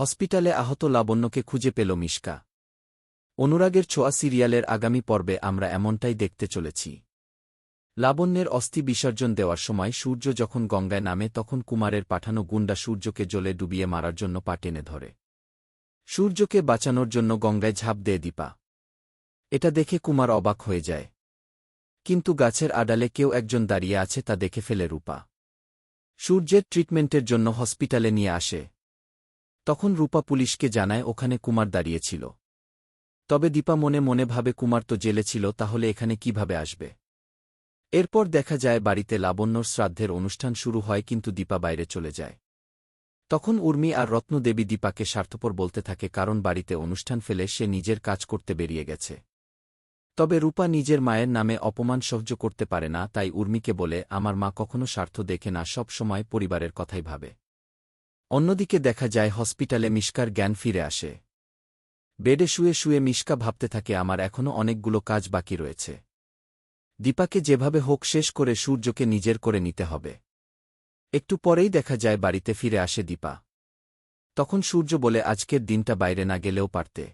হসপিটালে আহত লাবণ্যকে খুঁজে পেল মিশকা। অনুরাগের ছোঁয়া সিরিয়ালের আগামী পর্বে আমরা এমনটাই দেখতে চলেছি। লাবণ্যের অস্থি বিসর্জন দেওয়ার সময় সূর্য যখন গঙ্গায় নামে তখন কুমারের পাঠানো গুন্ডা সূর্যকে জলে ডুবিয়ে মারার জন্য পা টেনে ধরে। সূর্যকে বাঁচানোর জন্য গঙ্গায় ঝাঁপ দেয় দীপা। এটা দেখে কুমার অবাক হয়ে যায়। কিন্তু গাছের আড়ালে কেউ একজন দাঁড়িয়ে আছে তা দেখে ফেলে রূপা। সূর্যের ট্রিটমেন্টের জন্য হসপিটালে নিয়ে আসে। তখন রূপা পুলিশকে জানায় ওখানে কুমার দাঁড়িয়েছিল। তবে দীপা মনে মনে ভাবে, কুমার তো জেলে ছিল, তাহলে এখানে কীভাবে আসবে? এরপর দেখা যায় বাড়িতে লাবণ্যর শ্রাদ্ধের অনুষ্ঠান শুরু হয়, কিন্তু দীপা বাইরে চলে যায়। তখন উর্মি আর রত্নদেবী দীপাকে স্বার্থপর বলতে থাকে, কারণ বাড়িতে অনুষ্ঠান ফেলে সে নিজের কাজ করতে বেরিয়ে গেছে। তবে রূপা নিজের মায়ের নামে অপমান সহ্য করতে পারে না, তাই উর্মিকে বলে, আমার মা কখনো স্বার্থ দেখে না, সব সময় পরিবারের কথাই ভাবে। অন্যদিকে দেখা যায় হসপিটালে মিশকার জ্ঞান ফিরে আসে। বেডে শুয়ে শুয়ে মিশকা ভাবতে থাকে, আমার এখনও অনেকগুলো কাজ বাকি রয়েছে। দীপাকে যেভাবে হোক শেষ করে সূর্যকে নিজের করে নিতে হবে। একটু পরেই দেখা যায় বাড়িতে ফিরে আসে দীপা। তখন সূর্য বলে, আজকের দিনটা বাইরে না গেলেও পারতে।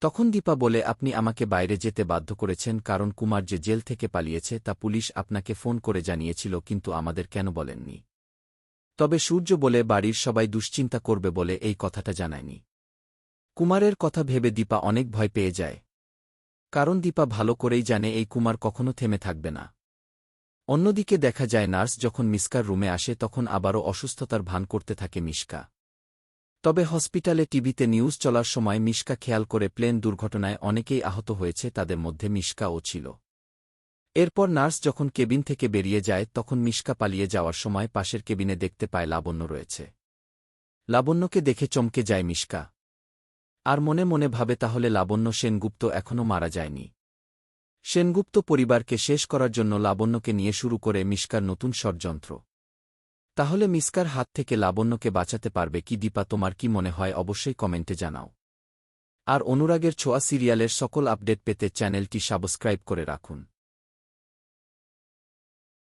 তখন দীপা বলে, আপনি আমাকে বাইরে যেতে বাধ্য করেছেন, কারণ কুমার যে জেল থেকে পালিয়েছে, তা পুলিশ আপনাকে ফোন করে জানিয়েছিল, কিন্তু আমাদের কেন বলেননি? তবে সূর্য বলে বাড়ির সবাই দুশ্চিন্তা করবে বলে এই কথাটা জানায়নি। কুমারের কথা ভেবে দীপা অনেক ভয় পেয়ে যায়। কারণ দীপা ভালো করেই জানে এই কুমার কখনো থেমে থাকবে না। অন্যদিকে দেখা যায় নার্স যখন মিসকার রুমে আসে তখন আবারও অসুস্থতার ভান করতে থাকে মিশকা তবে হসপিটালে টিভিতে নিউজ চলার সময় মিশকা খেয়াল করে প্লেন দুর্ঘটনায় অনেকেই আহত হয়েছে, তাদের মধ্যে মিশকাও ছিল। এরপর নার্স যখন কেবিন থেকে বেরিয়ে যায়, তখন মিশকা পালিয়ে যাওয়ার সময় পাশের কেবিনে দেখতে পায় লাবণ্য রয়েছে। লাবণ্যকে দেখে চমকে যায় মিশকা। আর মনে মনে ভাবে, তাহলে লাবণ্য সেনগুপ্ত এখনও মারা যায়নি। সেনগুপ্ত পরিবারকে শেষ করার জন্য লাবণ্যকে নিয়ে শুরু করে মিশকার নতুন ষড়যন্ত্র। তাহলে মিসকার হাত থেকে লাবণ্যকে বাঁচাতে পারবে কি? দীপা, তোমার কি মনে হয়? অবশ্যই কমেন্টে জানাও। আর অনুরাগের ছোঁয়া সিরিয়ালের সকল আপডেট পেতে চ্যানেলটি সাবস্ক্রাইব করে রাখুন।